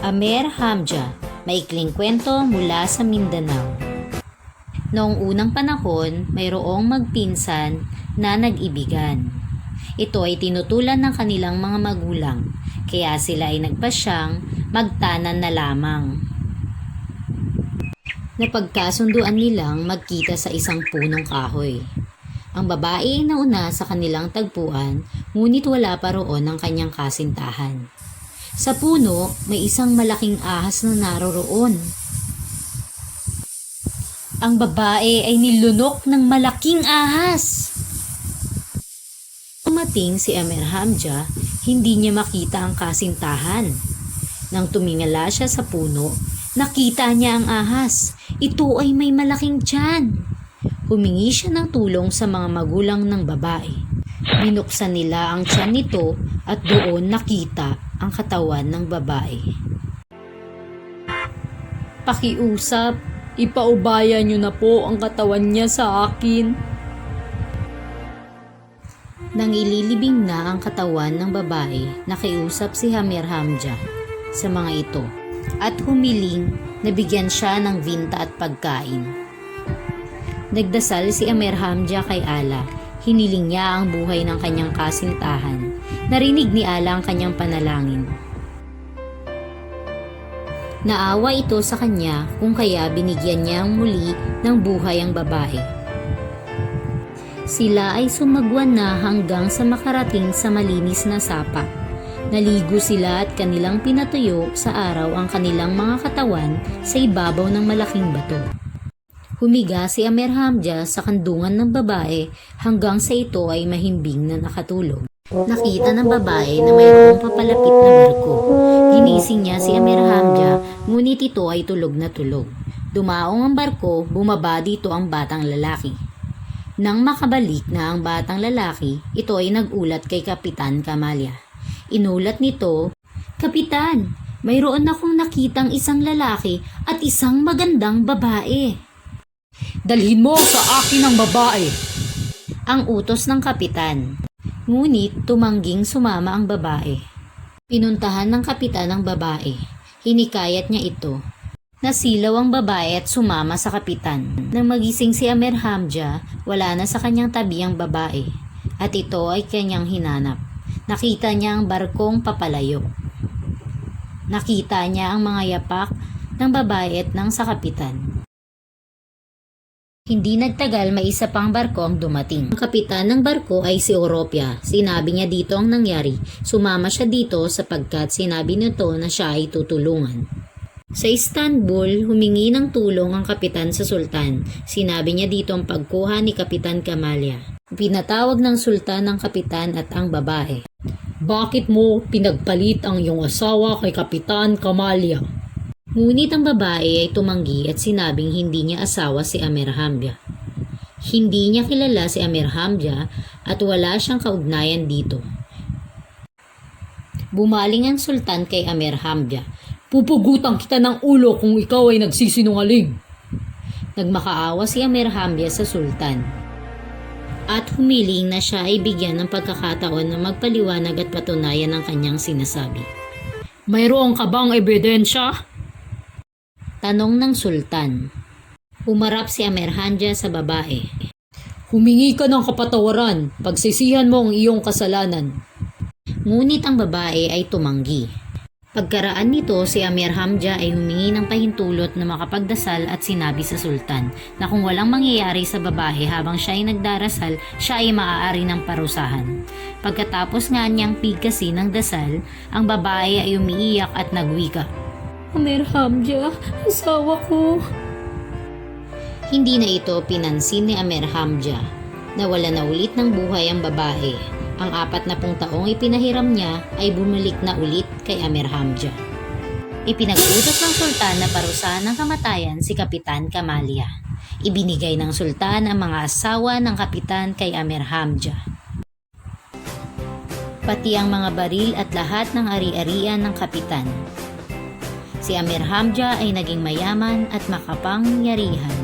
Amer Hamja, maikling kwento mula sa Mindanao. Noong unang panahon, mayroong magpinsan na nag-ibigan. Ito ay tinutulan ng kanilang mga magulang, kaya sila ay nagpasyang magtanan na lamang. Napagkasunduan nilang magkita sa isang punong kahoy. Ang babae ay nauna sa kanilang tagpuan, ngunit wala pa roon ang kanyang kasintahan. Sa puno, may isang malaking ahas na naroroon. Ang babae ay nilunok ng malaking ahas. Tumating si Amer Hamja, hindi niya makita ang kasintahan. Nang tumingala siya sa puno, nakita niya ang ahas. Ito ay may malaking tiyan. Humingi siya ng tulong sa mga magulang ng babae. Binuksan nila ang tiyan nito at doon nakita ang katawan ng babae. Pakiusap, ipaubaya niyo na po ang katawan niya sa akin. Nang ililibing na ang katawan ng babae, nakiusap si Hamir Hamja sa mga ito at humiling na bigyan siya ng vinta at pagkain. Nagdasal si Amer Hamja kay Ala. Hiniling niya ang buhay ng kanyang kasintahan. Narinig ni Ala ang kanyang panalangin. Naawa ito sa kanya kung kaya binigyan niya ang muli ng buhay ang babae. Sila ay sumagwan na hanggang sa makarating sa malinis na sapa. Naligo sila at kanilang pinatuyo sa araw ang kanilang mga katawan sa ibabaw ng malaking bato. Humiga si Amer Hamja sa kandungan ng babae hanggang sa ito ay mahimbing na nakatulog. Nakita ng babae na mayroong papalapit na barko. Ginising niya si Amer Hamja, ngunit ito ay tulog na tulog. Dumaong ang barko, bumaba dito ang batang lalaki. Nang makabalik na ang batang lalaki, ito ay nagulat kay Kapitan Kamalya. Inulat nito, Kapitan, mayroon akong nakitang isang lalaki at isang magandang babae. Dalhin mo sa akin ang babae. Ang utos ng kapitan. Ngunit tumangging sumama ang babae. Pinuntahan ng kapitan ang babae. Hinikayat niya ito. Nasilaw ang babae at sumama sa kapitan. Nang magising si Amer Hamja, wala na sa kanyang tabi ang babae. At ito ay kanyang hinanap. Nakita niya ang barkong papalayo. Nakita niya ang mga yapak ng babae at ng sa kapitan. Hindi nagtagal may isa pang barko ang dumating. Ang kapitan ng barko ay si Oropia. Sinabi niya dito ang nangyari. Sumama siya dito sapagkat sinabi nito na siya ay tutulungan. Sa Istanbul, humingi ng tulong ang kapitan sa sultan. Sinabi niya dito ang pagkuha ni Kapitan Kamalya. Pinatawag ng sultan ang kapitan at ang babae. Bakit mo pinagpalit ang iyong asawa kay Kapitan Kamalya? Ngunit ang babae ay tumanggi at sinabing hindi niya asawa si Amer Hamja. Hindi niya kilala si Amer Hamja at wala siyang kaugnayan dito. Bumaling ang sultan kay Amer Hamja. Pupugutan kita ng ulo kung ikaw ay nagsisinungaling. Nagmakaawa si Amer Hamja sa sultan. At humiling na siya ay bigyan ng pagkakataon na magpaliwanag at patunayan ang kanyang sinasabi. Mayroong ka bang ebidensya? Tanong ng sultan. Umarap si Amer Hamja sa babae. Humingi ka ng kapatawaran. Pagsisihan mo ang iyong kasalanan. Ngunit ang babae ay tumanggi. Pagkaraan nito, si Amir Hamja ay humingi ng pahintulot na makapagdasal at sinabi sa sultan na kung walang mangyayari sa babae habang siya ay nagdarasal, siya ay maaari ng parusahan. Pagkatapos nga niyang pigkasin ng dasal, ang babae ay umiiyak at nagwika. Amer Hamja, asawa ko. Hindi na ito pinansin ni Amer Hamja. Nawala na ulit ng buhay ang babae. Ang apat na pung taong ipinahiram niya ay bumalik na ulit kay Amer Hamja. Ipinag-utos ng sultan na parusahan ng kamatayan si Kapitan Kamalya. Ibinigay ng sultan ang mga asawa ng kapitan kay Amer Hamja. Pati ang mga baril at lahat ng ari-arian ng kapitan. Si Amir Hamja ay naging mayaman at makapangyarihan.